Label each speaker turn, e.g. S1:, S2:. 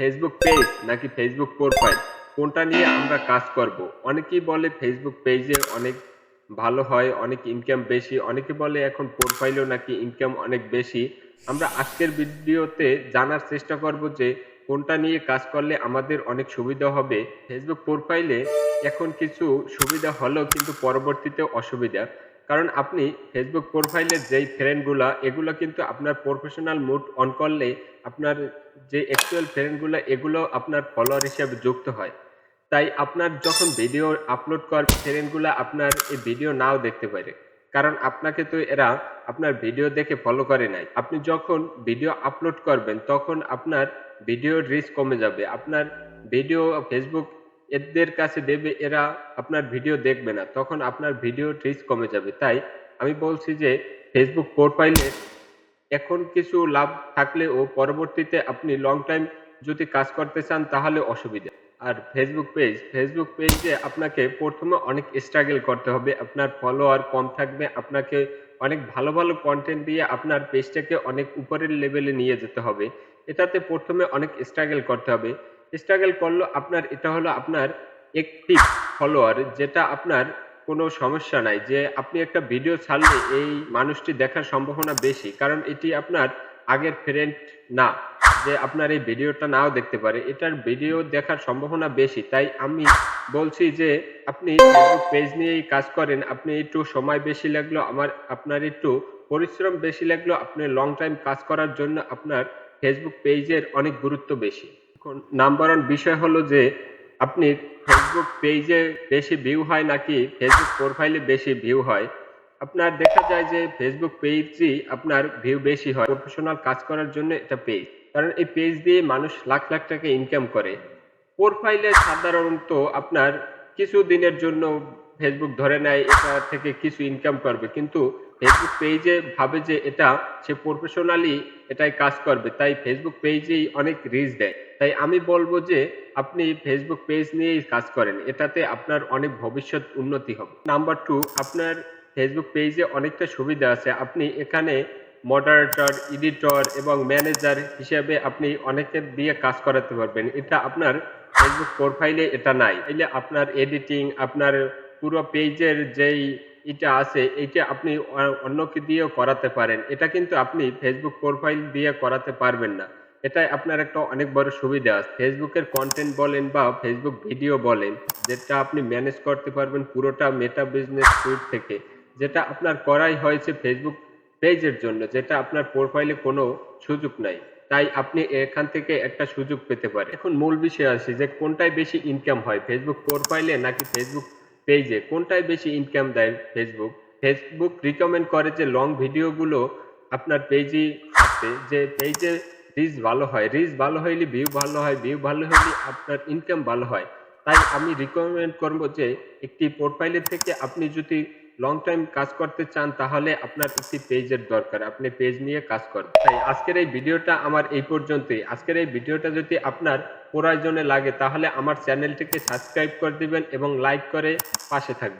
S1: Facebook page নাকি Facebook profile কোনটা নিয়ে আমরা কাজ করব? অনেকেই বলে ফেসবুক পেজে অনেক ভালো হয়, অনেক ইনকাম বেশি। অনেকে বলে এখন প্রোফাইলেও নাকি ইনকাম অনেক বেশি। আমরা আজকের ভিডিওতে জানার চেষ্টা করব যে কোনটা নিয়ে কাজ করলে আমাদের অনেক সুবিধা হবে। ফেসবুক প্রোফাইলে এখন কিছু সুবিধা হলেও কিন্তু পরবর্তীতে অসুবিধা। কারণ আপনি ফেসবুক প্রোফাইলের যেই ফ্রেন্ডগুলা এগুলো কিন্তু আপনার প্রফেশনাল মুড অন করলে আপনার যে অ্যাকচুয়াল ফ্রেন্ডগুলো এগুলো আপনার ফলোয়ার হিসেবে যুক্ত হয়। তাই আপনার যখন ভিডিও আপলোড কর ফ্রেন্ডগুলো আপনার এই ভিডিও নাও দেখতে পারে। কারণ আপনাকে তো এরা আপনার ভিডিও দেখে ফলো করে নাই। আপনি যখন ভিডিও আপলোড করবেন, তখন আপনার ভিডিওর রিচ কমে যাবে। আপনার ভিডিও ফেসবুক এদের কাছে দেবে, এরা আপনার ভিডিও দেখবে না। তখন আপনার ভিডিও রিচ কমে যাবে। তাই আমি বলছি যে ফেসবুক প্রোফাইলে এখন কিছু লাভ থাকলেও পরবর্তীতে আপনি লং টাইম যদি কাজ করতে চান, তাহলে অসুবিধা। আর ফেসবুক পেজ ফেসবুক পেজে আপনাকে প্রথমে অনেক স্ট্রাগল করতে হবে। আপনার ফলোয়ার কম থাকবে, আপনাকে অনেক ভালো ভালো কন্টেন্ট দিয়ে আপনার পেজটাকে অনেক উপরের লেভেলে নিয়ে যেতে হবে। এটাতে প্রথমে অনেক স্ট্রাগল করতে হবে। স্ট্রাগল করল, আপনার, এটা হলো আপনার একটি ফলোয়ার যেটা আপনার কোনো সমস্যা নাই, যে আপনি একটা ভিডিও ছাড়লে এই মানুষটি দেখার সম্ভাবনা বেশি, কারণ এটি আপনার আগের ফ্রেন্ড না, যে আপনার এই ভিডিওটা নাও দেখতে পারে, এটার ভিডিও দেখার সম্ভাবনা বেশি, তাই আমি বলছি যে আপনি পেজ নিয়েই কাজ করেন, আপনি একটু সময় বেশি লাগল, আমার, আপনার একটু পরিশ্রম বেশি লাগল, আপনি লং টাইম কাজ করার জন্য আপনার ফেসবুক পেজের অনেক গুরুত্ব বেশি। নাম্বার ওয়ান বিষয় হলো যে, আপনি ফেসবুক পেজে বেশি ভিউ হয় নাকি ফেসবুক প্রোফাইলে বেশি ভিউ হয়? আপনার দেখা যায় যে ফেসবুক পেজই আপনার ভিউ বেশি হয়। প্রফেশনাল কাজ করার জন্য এটা পেজ কারণ এই পেজ দিয়ে মানুষ লাখ লাখ টাকা ইনকাম করে। প্রোফাইলে সাধারণত আপনার কিছু দিনের জন্য ফেসবুক ধরে নেয়, এটা থেকে কিছু ইনকাম করবে। কিন্তু ফেসবুক পেজে ভাবে যে এটা, সে প্রফেশনালি এটাই কাজ করবে। তাই ফেসবুক পেজেই অনেক রিচ দেয়। তাই আমি বলব যে আপনি ফেসবুক পেজ নিয়েই কাজ করেন। এটাতে আপনার অনেক ভবিষ্যৎ উন্নতি হবে। নাম্বার টু আপনার ফেসবুক পেজে অনেকটা সুবিধা আছে। আপনি এখানে মডারেটর এডিটর এবং ম্যানেজার হিসেবে আপনি অনেকের দিয়ে কাজ করাতে পারবেন। এটা আপনার ফেসবুক প্রোফাইলে এটা নাই। এলে আপনার এডিটিং আপনার পুরো পেজের যেই এটা আছে এটা আপনি অন্যকে দিয়েও করাতে পারেন। এটা কিন্তু আপনি ফেসবুক প্রোফাইল দিয়ে করাতে পারবেন না। এটাই আপনার একটা অনেক বড় সুবিধা। আছে ফেসবুকের কন্টেন্ট বলেন বা ফেসবুক ভিডিও বলেন, যেটা আপনি ম্যানেজ করতে পারবেন পুরোটা মেটা বিজনেস সুইট থেকে। যেটা আপনার করাই হয়েছে ফেসবুক পেজের জন্য, যেটা আপনার প্রোফাইলে কোনো সুযোগ নাই। তাই আপনি এখান থেকে একটা সুযোগ পেতে পারেন। এখন মূল বিষয় আছে যে কোনটায় বেশি ইনকাম হয় ফেসবুক প্রোফাইলে নাকি ফেসবুক পেজে কোনটায় বেশি ইনকাম দেয় ফেসবুক ফেসবুক রিকমেন্ড করে যে লং ভিডিওগুলো আপনার পেজে থাকতে যে পেজে রিচ ভালো হয় রিচ ভালো হইলে ভিউ ভালো হয় ভিউ ভালো হইলে আপনার ইনকাম ভালো হয়। তাই আমি রিকমেন্ড করব যে একটি প্রোফাইলের থেকে আপনি যদি লং টাইম কাজ করতে চান, তাহলে আপনার একটি পেজের দরকার। আপনি পেজ নিয়ে কাজ করবেন। তাই আজকের এই ভিডিওটা আমার এই পর্যন্তই। আজকের এই ভিডিওটা যদি আপনার প্রয়োজনে লাগে, তাহলে আমার চ্যানেলটিকে সাবস্ক্রাইব করে দিবেন এবং লাইক করে পাশে থাকবেন।